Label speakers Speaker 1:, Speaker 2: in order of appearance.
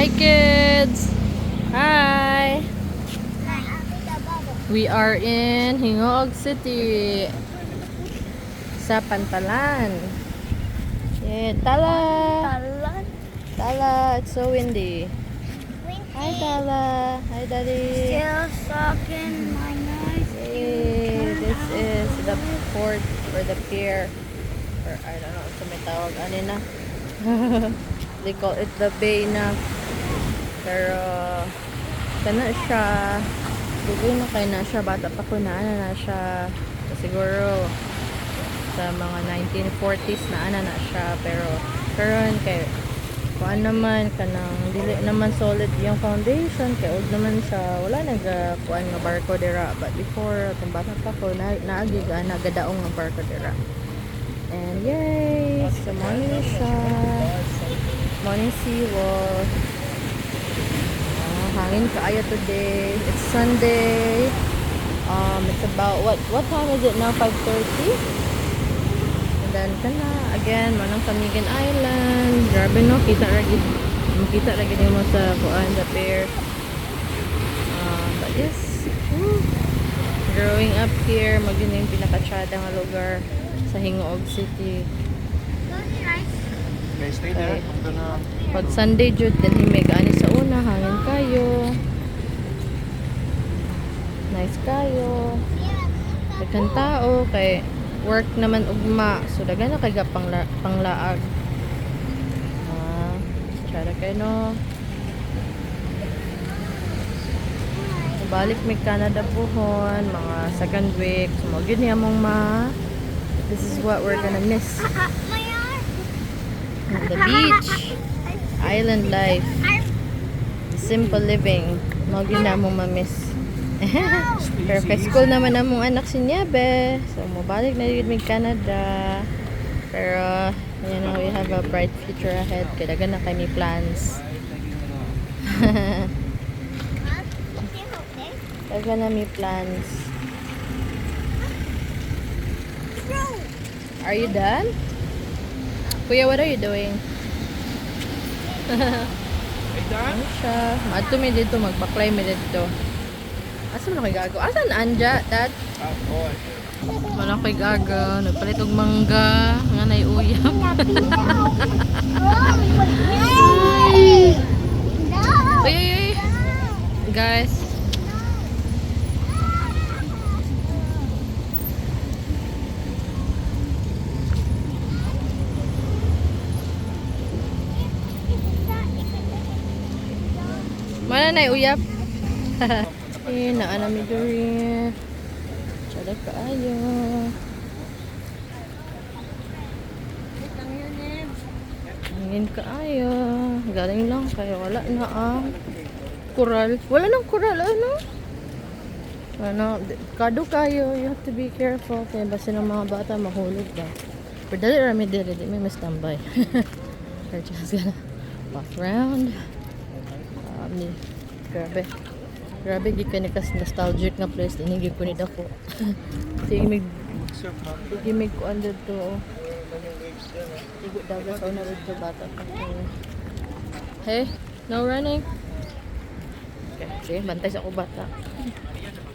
Speaker 1: Hi kids! Hi! We are in Hingog City sa Pantalan. Yeah, tala! Tala, it's so windy. Hi Tala! Hi Daddy!
Speaker 2: Still sucking my nose.
Speaker 1: Yay! This is the port or the pier. Or I don't know, sa may tawag. Ano na? They call it the bay na. Pero, kana siya. Dugoy na kayo na siya. Bata pa ko na ana na siya. So, siguro, sa mga 1940s na ana na siya. Pero, karon kay kuan naman kanang dili naman solid yung foundation kay old naman siya wala nag uh, kuan nga barko dira but before kung bata pa ko na naagi ga nagadaong nga barko dira and yay so morning siya morning seawall Ah, hangin kaayo today it's Sunday um it's about what what time is it now 5:30 And then kana again manang Camigan Island. Grabe no kita ra gid. Makita ra gid mo sa kuan the pier. Uh, but yes. woo. Growing up here, magin yung pinakatsada nga lugar sa Hingoog City.
Speaker 3: Okay, stay there.
Speaker 1: Pag Sunday jud then himig ani sa una hangin kayo. Nice kayo. Daghan tao kay work naman ugma. So daghan na kay pangla, panglaag. Ah, tsara kay no. Balik mi Canada pohon, mga second week. So mo gyud niya mong ma. This is what we're gonna miss. The beach, island life, simple living. Mo gyud na mong ma-miss. Perfect school naman na mong anak si Niebe. So, mabalik na yun may Canada. Pero, you know, we have a bright future ahead. Kaya na kami plans. dagan na may plans. Are you done? Kuya, what are you doing? Ano siya? Mato mi dito, magbaklay mi dito. Asa mo na kay gago? Asan anja, dad?
Speaker 3: Ah.
Speaker 1: Wala kay gago. Nagpalit og mangga. Nga nay uyap. ay, ay, ay. Guys. Mana nay uyap? eh, naa mi diri. Tsada kaayo. Hangin kaayo. Galing lang kayo. Wala na ah. Kural. Wala nang kural. Ano? Ano? Kado kayo. You have to be careful. Kaya basta ng mga bata mahulog ba. Pero dali rami dili. Di may tambay. We're just gonna walk around. Um, grabe. Grabe, gikan kas nostalgic nga place. Inigig ko ni dako. Sige, mig. Sige, may kuan dito. Igo dagat sa una dito bata ko. Hey, no running. Okay, sige, bantay sa ako bata.